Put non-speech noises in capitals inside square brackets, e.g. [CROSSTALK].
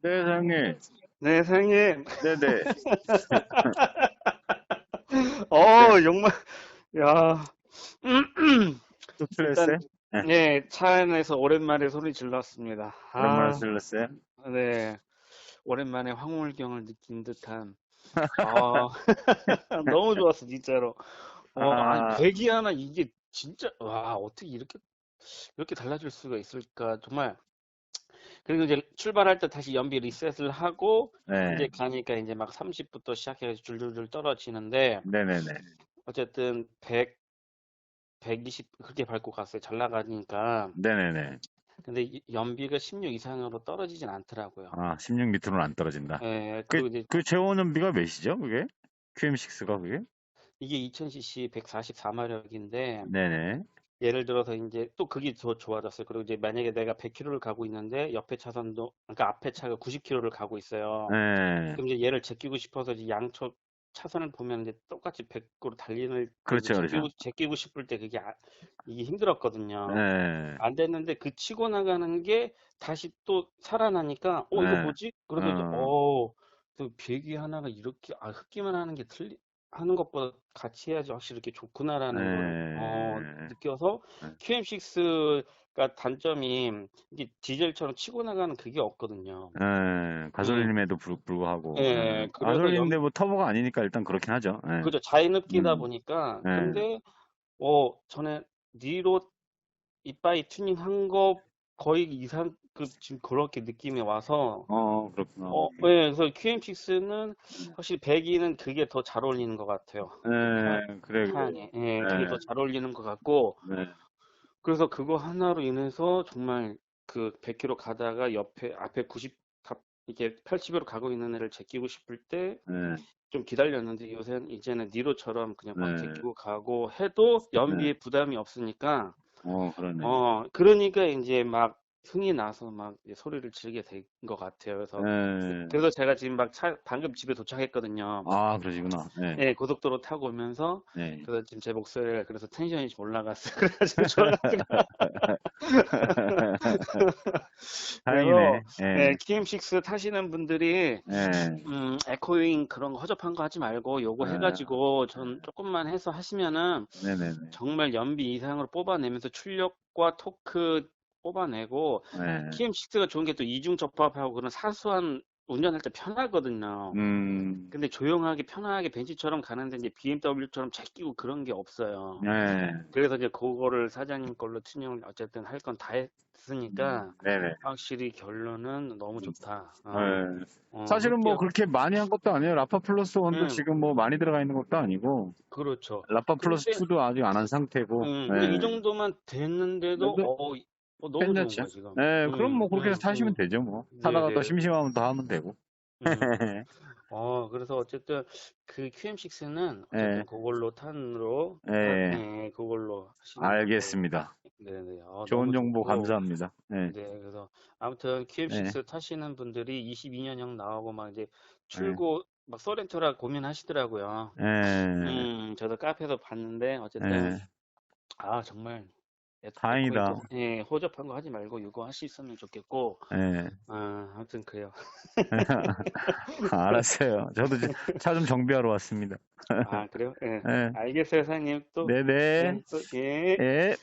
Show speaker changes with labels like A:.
A: 네, 사장님.
B: 네, 사장님.
A: 네네. [LAUGHS]
B: 어, 정말, 야.
A: 또 틀렸어요?
B: 네, 차 안에서 오랜만에 소리 질렀습니다.
A: 오랜만에
B: 아,
A: 틀렸어요?
B: 네. 오랜만에 황홀경을 느낀 듯한. [LAUGHS] 아, [LAUGHS] 너무 좋았어, 진짜로. 어,
A: 아.
B: 아니, 배기 하나 이게 진짜, 와, 어떻게 이렇게, 이렇게 달라질 수가 있을까. 정말. 그리고 이제 출발할 때 다시 연비 리셋을 하고,
A: 네.
B: 이제 가니까 이제 막 30부터 시작해서 줄줄줄 떨어지는데,
A: 네네네.
B: 어쨌든 100, 120 그렇게 밟고 갔어요. 잘 나가니까.
A: 네네네.
B: 근데 이- 연비가 16 이상으로 떨어지진 않더라고요.
A: 아, 16 밑으로는 안 떨어진다.
B: 예, 그리고 이제
A: 그 제원 연비가 몇이죠, 그게? QM6가 그게?
B: 이게 2000cc 144마력인데
A: 네네.
B: 예를 들어서 이제 또 그게 더 좋아졌어요. 그리고 이제 만약에 내가 100km를 가고 있는데 옆에 차선도 그러니까 앞에 차가 90km를 가고 있어요.
A: 네.
B: 그럼 이제 얘를 제끼고 싶어서 이제 양쪽 차선을 보면 이제 똑같이 100으로 달리는
A: 그렇죠, 그렇죠.
B: 제끼고, 제끼고 싶을 때 그게 아- 이게 힘들었거든요.
A: 네.
B: 안 됐는데 그 치고 나가는 게 다시 또 살아나니까 어 이거
A: 네.
B: 뭐지? 이제
A: 어.
B: 어, 그 비행기 하나가 이렇게 아 흡기만 하는 게 틀리 하는 것보다 같이 해야지 확실히 이렇게 좋구나라는 걸 어,
A: 네.
B: 느껴서
A: 네.
B: QM6가 단점이 이게 디젤처럼 치고 나가는 그게 없거든요.
A: 네. 가솔린임에도 불- 불구하고.
B: 예,
A: 네.
B: 그래서
A: 가솔린인데
B: 연-
A: 뭐 터보가 아니니까 일단 그렇긴 하죠. 네.
B: 그죠 자연흡기다
A: 음.
B: 보니까
A: 네.
B: 근데 어 전에 니로 이빠이 튜닝 한 거 거의 이상 그 지금 그렇게 느낌이 와서
A: 어, 그렇구나.
B: 어, 네, 그래서 QM6는 확실히 배기는 그게 더 잘 어울리는 것 같아요.
A: 네, 그래.
B: 타안에. 예, 그게
A: 네.
B: 더잘 어울리는 것 같고,
A: 네.
B: 그래서 그거 하나로 인해서 정말 그 100km 가다가 옆에, 앞에 90, 다 이게 80으로 가고 있는 애를 제끼고 싶을 때
A: 네.
B: 좀 기다렸는데 요새는 이제는 니로처럼 그냥 막
A: 네.
B: 제끼고 가고 해도 연비에 부담이 없으니까,
A: 어, 그러네.
B: 어, 그러니까 이제 막 흥이 나서 막 소리를 지르게 된 것 같아요. 그래서
A: 네.
B: 그래서 제가 지금 막 차, 방금 집에 도착했거든요.
A: 아, 그러시구나. 네.
B: 예, 고속도로 타고 오면서,
A: 네.
B: 그래서 지금 제 목소리가 그래서 텐션이 좀 올라갔어요. [LAUGHS] 그래가지고 좋아가지고. [LAUGHS]
A: 다행이네.
B: 예,
A: 네.
B: QM6 타시는 분들이,
A: 네.
B: 음, 에코잉 그런 거 허접한 거 하지 말고, 요거
A: 네.
B: 해가지고, 전 조금만 해서 하시면은,
A: 네네네.
B: 정말 연비 이상으로 뽑아내면서 출력과 토크 뽑아내고,
A: 네.
B: QM6가 좋은 게 또 이중 접합하고 그런 사소한 운전할 때 편하거든요.
A: 음,
B: 근데 조용하게 편하게 벤츠처럼 가는데 이제 BMW처럼 제끼고 그런 게 없어요.
A: 네.
B: 그래서 이제 그거를 사장님 걸로 튜닝을 어쨌든 할 건 다 했으니까
A: 네네.
B: 확실히 결론은 너무 좋다. 어,
A: 네.
B: 어,
A: 사실은 뭐 그렇게 많이 한 것도 아니에요. 라파 플러스 1도
B: 음.
A: 지금 뭐 많이 들어가 있는 것도 아니고,
B: 그렇죠.
A: 라파 플러스 2도 아직 안 한 상태고.
B: 음,
A: 네.
B: 이 정도만 됐는데도 어, 이- 어, 너무 좋은? 거야 지금.
A: 네, 그럼 뭐
B: 음,
A: 그렇게 해서
B: 음,
A: 타시면
B: 음,
A: 되죠, 뭐.
B: 네,
A: 타다가
B: 네.
A: 또 심심하면 더 하면 되고.
B: 음. [LAUGHS] 어, 그래서 어쨌든 그 QM6는 어쨌든
A: 네.
B: 그걸로 탄으로
A: 네.
B: 네, 그걸로 하시는
A: 알겠습니다.
B: 걸로. 네네. 어,
A: 좋은
B: 너무
A: 정보
B: 좋고.
A: 감사합니다. 네.
B: 네, 그래서 아무튼 QM6 타시는 분들이 22년형 나오고 막 이제
A: 네.
B: 출고 막 소렌토라 고민하시더라고요.
A: 네.
B: 음, 저도 카페에서 봤는데 어쨌든
A: 네.
B: 아 정말 에-
A: 다행이다.
B: 예, 허접한 거 하지 말고 이거 하셨으면 좋겠고
A: 네.
B: 아, 아무튼 그래요. [LAUGHS]
A: 알았어요. 저도 차 좀 정비하러 왔습니다.
B: 아, 그래요? 예.
A: 네.
B: 알겠어요, 사장님. 또
A: 네네.
B: 예, 또 예.
A: 예.